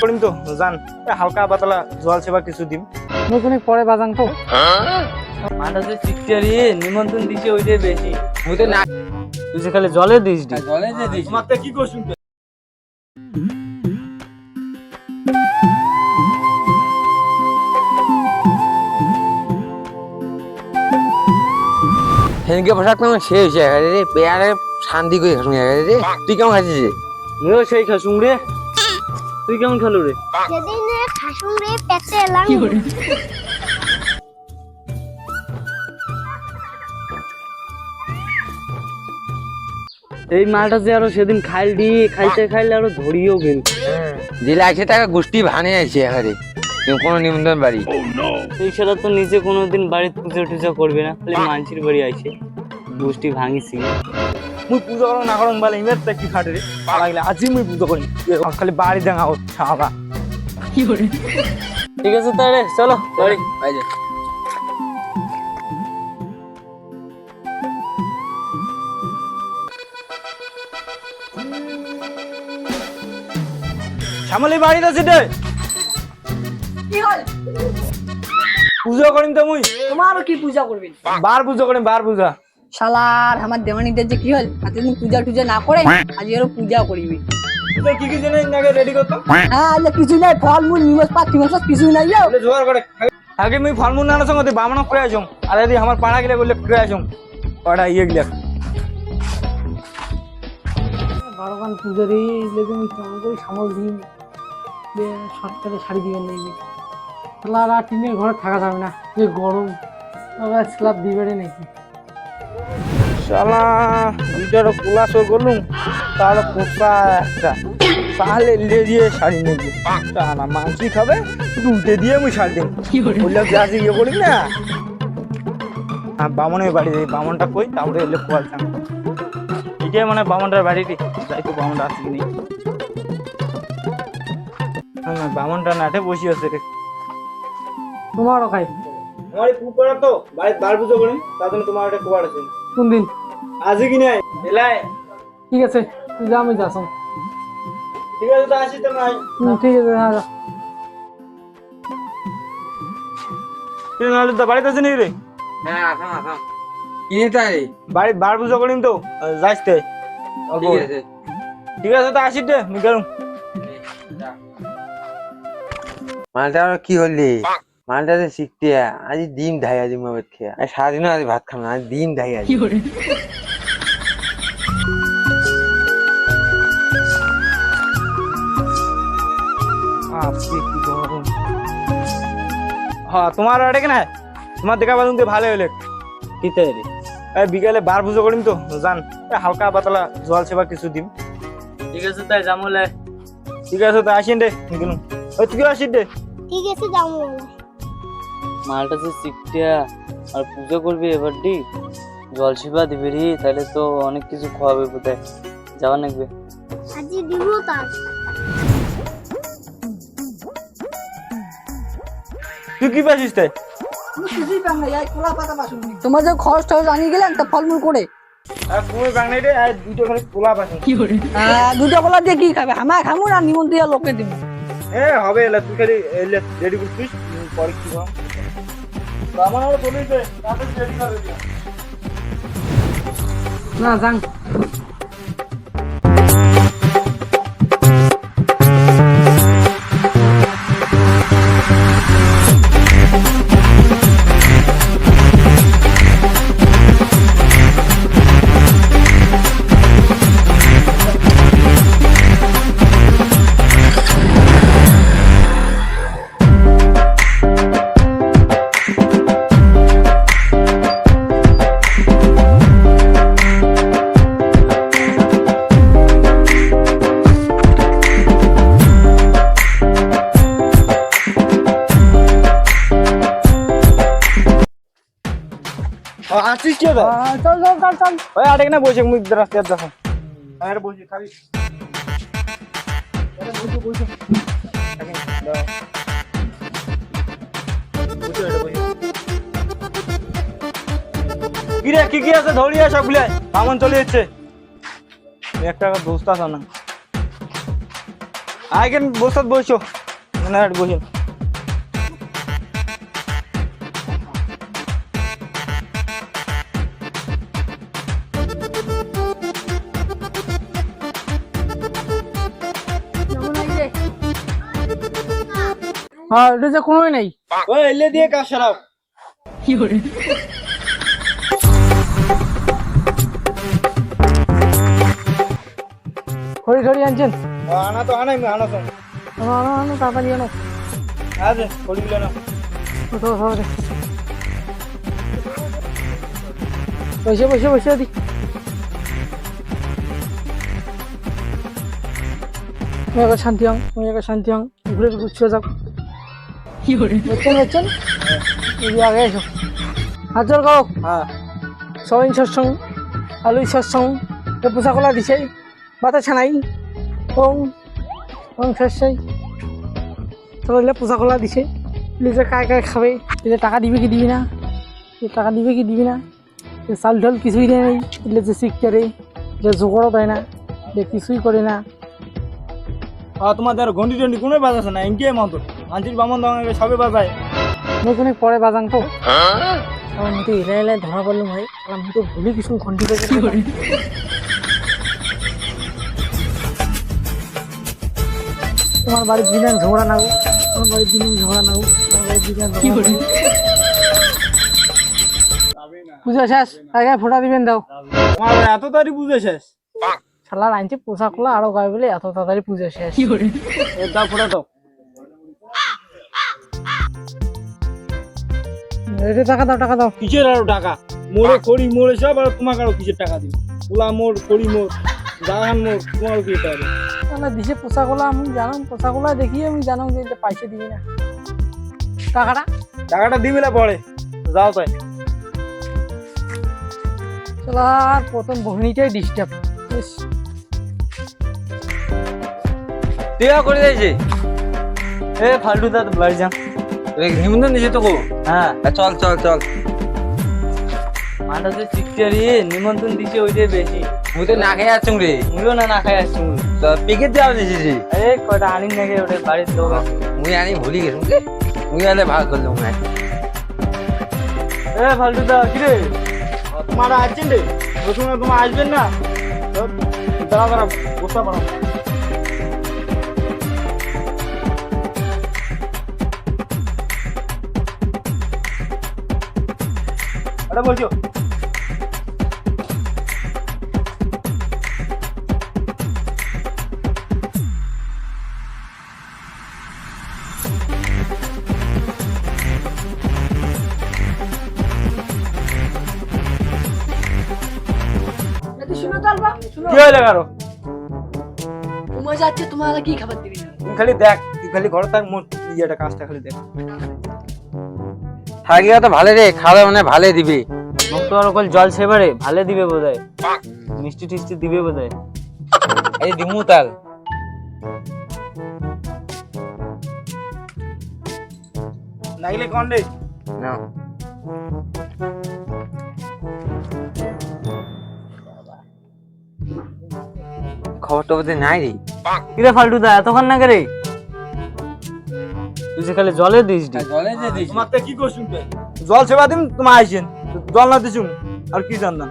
করিম তো জান হালকা পাতলা জল সেবা কিছু দিম। নতুন পরে বাজাং তো। মানুষের চিকচারি নিমন্ত্রণ দিছে ওইটাই বেশি। তো না তুই যে খালি জলে দিস দি জলে যে কি করছুন পোশাক শেষ হয়ে গেছে রে পেয়ারে শান্তি করে খাসুন রে তুই কেমন খাচ্ছিস রে সেই খাসুম রে তুই কেমন খেলু রে? যেদিন খাসুন রে পেটে এলাম এই মালটা যে আরও সেদিন খাইল দি খাইতে খাইলে আরও ধরিও গেল জেলে আছে টাকা গোষ্ঠী ভানে আছে এখানে কোনো নিমন্ত্রণ বাড়ি। এই সেটা তো নিজে কোনোদিন বাড়িতে পুজো টুজো করবে না খালি মানসির বাড়ি আইছে। গোষ্ঠী ভাঙিছি। মুই পুজো করো না করো বলে ইমের তে কি খাটে রে। লাগলে আজই মুই পুজো করি। খালি বাড়ি দেঙা ও ছাবা ঠিক আছে তাহলে চলো বাড়ি। শ্যামলি বাড়িতে আছে রে পুজো করিম তো মুই। তোমারও কি পূজা করবেন বার পুজো করিম বার পূজা। শালার আমার দেওয়ানিদের যে কি হল এতদিন পূজা টুজা না করে আজ এরও পূজা করিবি। কি কি জিনিস নাকি রেডি করতো হ্যাঁ আজ কিছু নাই ফল মূল নিমস পাত নিমস পাত কিছু নাই যাও। বলে জোগাড় করে। আগে মুই ফলমূল নানার সঙ্গে বামন করে আসুম আর যদি আমার পাড়া গেলে বললে করে আসুম পাড়া ইয়ে গিলা। বারোখান পুজো লেগে আমি কেমন করে সামল দিই শর্টকাটে শাড়ি দিবেন নাকি তাহলে আর টিনের ঘরে থাকা যাবে না যে গরম। আবার স্ল্যাব দিবে নাকি। শালা দুইটারও কুলাসও করলুম তাহলে পোষা একটা। তাহলে লেজিয়ে শাড়ি নেবে। শালা মাছি খাবে? দুটে দিয়ে আমি শাড়ি দেব বললাম ইয়ে করি না। হ্যাঁ বামনের বাড়ি যাই বামনটা কই? তারপরে এলে কোয়ালতাম এটাই মানে বামনটার বাড়িটি যাই তো বামনটা কি নেই। বামনটা নাটে বসে আছে রে। তোমারও খাই। আমার কুকুর তো বাড়ি বার পুজো করি তার জন্য তোমার একটা কুয়ার আছে। কোন দিন আজকে কি নাই? এলাই। ঠিক আছে তুই যা আমি যাস ঠিক আছে তো আসি তো নাই ঠিক আছে হ্যাঁ যা। তুই নাহলে তো বাড়িতে আছে রে? হ্যাঁ আসাম আসাম। কিনে তাই বাড়ি বার পুজো করিম তো। যাইস তে। ঠিক আছে। ঠিক আছে তো আসি দে আমি গেলাম। মালটা কি হলি? মালটা যে শিখতে আজ ডিম ধাই আজ মাবের খেয়ে আজ সারাদিন আজ ভাত খাম না আজ ডিম ধাই আজ। আজকে কি গরম হ্যাঁ তোমার আড়ে কেনা? তোমার দেখা বাজুন ভালো হলে কিতে রে? এই বিকালে বার পুজো করিম তো জান। হালকা পাতলা জল সেবা কিছু দিম। ঠিক আছে তাই জামলে ঠিক আছে তো আসিন দে গেলাম। ওই তুই আসিস দে ঠিক আছে যাব মালটা যে শিখতিয়া আর পুজো করবি এবার দি জল শিবা দিবি রে তাহলে তো অনেক কিছু খাওয়াবে বোধহয়। যাওয়া লাগবে। আজি দিব তার। তুই কি পাচ্ছিস তাই? তোমার যে খরচ টরচ আনিয়ে গেলেন তা ফলমূল করে। দুটো কলা দিয়ে কি খাবে? আমার খামু না নিমন্ত্রণ লোককে দিব। এ হবে এলা তুই খালি এলে রেডি করছিস পরে কি খাম আমার আরও দিও। না যাং ও আসিস কি চল চল চল চল। ওই আটে না বসে মুখ রাস্তায় দেখো। আরে বসে আরে বসে বসে। বসে। বসে। কি কি আছে? ধরিয়ে সবগুলো বামন চলে যাচ্ছে। একটা দোস্ত আছে না। আগে বসত বসো। মানে আর হ্যাঁ এটা যে কোনোই নেই। ওই এলে দিয়ে কাজ সারাও। খড়ি খড়ি আনছেন? ও, আনা তো আনাই আনা তো। আনো আনো আনো তাড়াতাড়ি আনো। আছে করিগুলো না কোথাও সবাই বসে বসে বসে দি শান্তি হং শান্তি হং ঘুরে ঘুরছে যাও। বেচছেন বেচছেন এদিকে আগে এসো। হাজার করো হ্যাঁ। সবিন সৎসং আলুই সৎসং পোষা কলা দিছে বাতা ছানাই ওং ওং শস্যই চলে পোষা কলা দিছে। লিজে কায় কায় খাবে লিজে টাকা দিবে কি দিবি না? এ টাকা দিবে কি দিবি না? চাল ঢাল কিছুই দেয় নেই। এগুলো যে শিখতে যে জোগাড়ও দেয় না যে কিছুই করে না। আর তোমাদের ঘন্টি টন্টি কোনো বাজাছে না? এমকে মতো আঞ্চির বামন দাঙ্গে সবে বাজায়। নতুন পরে বাজাং তো। আমার মতো এলে এলে ধরা পড়লাম ভাই। আমার মতো ভুলে কিছু ঘন্টি বেজে তোমার বাড়ির দিনে ঝগড়া না গো তোমার বাড়ির দিনে ঝগড়া না গো তোমার বাড়ির দিনে ঝগড়া। পূজা শেষ? আগে ফোটা দিবেন দাও। তোমার এত তাড়ি বুঝে শেষ? শালার আনছে পোশাক খোলা আরও গায়ে বলে এত তাড়াতাড়ি পূজা শেষ। এ দাও ফোটা দাও। এটা টাকা দাও টাকা দাও। কিসের আরও টাকা? মোড়ে করি মোড়ে সব আর তোমাকে আরও কিসের টাকা দিই ওলা মোড় করি মোড় জাহান মোড় তোমার কি টাকা? তাহলে দিছে পোশাকগুলো আমি জানাম পোশাকগুলো দেখি আমি জানাম যে এটা পয়সা দিবি না। টাকাটা? টাকাটা দিবি না পরে। যাও তাই। শালার প্রথম বহিনীটাই ডিস্টার্ব টিয়া করে দিয়েছে এ ফালতু দা বাড়ি যা। নিমন্ত্রণ দিছে তো হ্যাঁ। চল চল চল। মানটা তো চিকচারি নিমন্ত্রণ দিছে ওইটাই বেশি। মুই তো না খেয়ে আসছুম রে। মুইও না না খাই আসছি মুই। তো পিকেট দেওয়া দিছিস আরে কয়টা আনি নাকি ওটা বাড়ির লোক। মুই আনি ভুলি গেছুম রে। মুই আলে ভাগ করলাম না এ ফালতু দা কি রে? তোমার আসছেন রে। না তোমার আসবেন না। দাঁড়া দাঁড়া বসতে পারো আরে বলছো শুনো তালবা শুনো কি হয়ে কারও তোমার যাচ্ছে তোমার কি খাবার দিবি না তুই খালি দেখ তুই খালি ঘরে থাক মোট ইয়েটা কাজটা খালি দেখ থাকিয়া তো ভালো রে খাওয়া মানে ভালো দিবি। মোক তো আর অকল জল সেবারে ভালে দিবে বোধহয়। মিষ্টি টিষ্টি দিবে বোধহয়। এই দিমু তাল। নাগলে কোন রে? না খবর টবর নাই রে। কি রে ফালতু দা এতক্ষণ না রে? তুই খালি জলে দিস দি জলে যে দিস তোমার কি করছুন জল সেবা দিম তোমার আইছেন জল না দিছুম আর কি জানতাম।